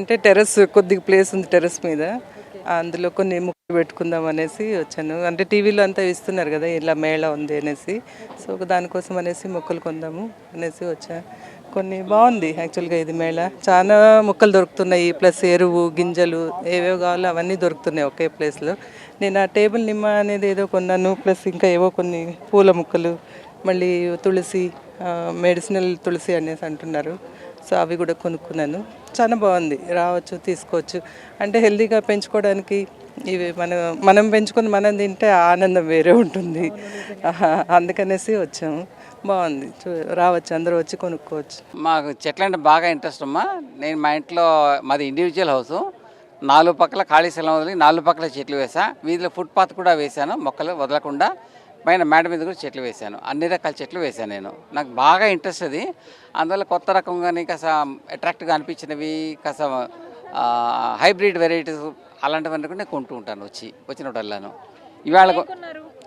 అంటే టెర్రస్ కొద్దిగా ప్లేస్ ఉంది టెర్రస్ మీద. అందులో కొన్ని ముక్కలు పెట్టుకుందాం అనేసి వచ్చాను. అంటే టీవీలో అంతా ఇస్తున్నారు కదా ఇలా మేళ ఉంది అనేసి. సో దానికోసం అనేసి మొక్కలు కొందాము అనేసి వచ్చా. కొన్ని బాగుంది యాక్చువల్గా ఇది మేళ. చాలా మొక్కలు దొరుకుతున్నాయి ప్లస్ ఎరువు గింజలు ఏవేవో కావాలో అవన్నీ దొరుకుతున్నాయి ఒకే ప్లేస్లో. నేను ఆ టేబుల్ నిమ్మ అనేది ఏదో కొన్నాను ప్లస్ ఇంకా ఏవో కొన్ని పూల మొక్కలు మళ్ళీ తులసి మెడిసినల్ తులసి అనేసి అంటున్నారు. సో అవి కూడా కొనుక్కున్నాను. చాలా బాగుంది. రావచ్చు తీసుకోవచ్చు. అంటే హెల్తీగా పెంచుకోవడానికి ఇవి మనం మనం పెంచుకొని మనం తింటే ఆనందం వేరే ఉంటుంది. అందుకనేసి వచ్చాము. బాగుంది. చూ రావచ్చు అందరూ వచ్చి కొనుక్కోవచ్చు. మాకు చెట్లు అంటే బాగా ఇంట్రెస్ట్ అమ్మా. నేను మా ఇంట్లో మాది ఇండివిజువల్ హౌస్ నాలుగు పక్కల ఖాళీ స్థలం వదిలి నాలుగు పక్కల చెట్లు వేసా. వీధిలో ఫుట్పాత్ కూడా వేశాను. మొక్కలు వదలకుండా. పైన మేడ మీద కూడా చెట్లు వేశాను. అన్ని రకాల చెట్లు వేశాను నేను. నాకు బాగా ఇంట్రెస్ట్ అది. అందువల్ల కొత్త రకంగాని కాస్త అట్రాక్ట్గా అనిపించినవి కాస్త హైబ్రిడ్ వెరైటీస్ అలాంటివన్నీ కూడా నేను కొంటూ ఉంటాను వచ్చి వచ్చినప్పుడల్లాను. ఇవాళ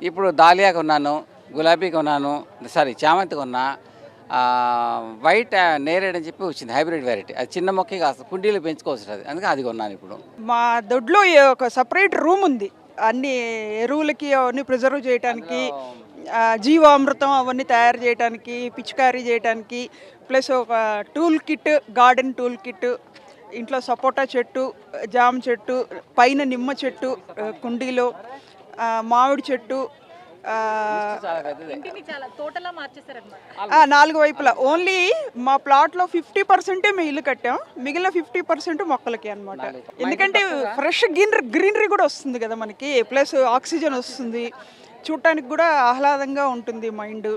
ఇప్పుడు దాలియా కొన్నాను గులాబీ కొన్నాను సారీ చామంతి కొన్నా వైట్ నేరేడ్ అని చెప్పి వచ్చింది హైబ్రిడ్ వెరైటీ. అది చిన్న మొక్క కాస్త కుండీలు పెంచుకోవచ్చు అది అందుకే అది కొన్నాను ఇప్పుడు. మా దొడ్లో ఒక సపరేట్ రూమ్ ఉంది. అన్ని ఎరువులకి అవన్నీ ప్రిజర్వ్ చేయడానికి జీవామృతం అవన్నీ తయారు చేయడానికి పిచికారీ చేయడానికి ప్లస్ ఒక tool kit garden tool kit ఇంట్లో సపోటా చెట్టు జామ చెట్టు పైన నిమ్మ చెట్టు కుండీలో మామిడి చెట్టు ఆ, చాలా పెద్దది. ఇంటిని చాలా తోటలా మార్చేస్తారనమాట ఆ, నాలుగు వైపులా. ఓన్లీ మా ప్లాట్లో ఫిఫ్టీ పర్సెంటే మేము ఇల్లు కట్టాం. మిగిలిన ఫిఫ్టీ పర్సెంట్ మొక్కలకి అన్నమాట. ఎందుకంటే ఫ్రెష్ గ్రీనరీ గ్రీనరీ కూడా వస్తుంది కదా మనకి. ప్లస్ ఆక్సిజన్ వస్తుంది. చూడటానికి కూడా ఆహ్లాదంగా ఉంటుంది మైండ్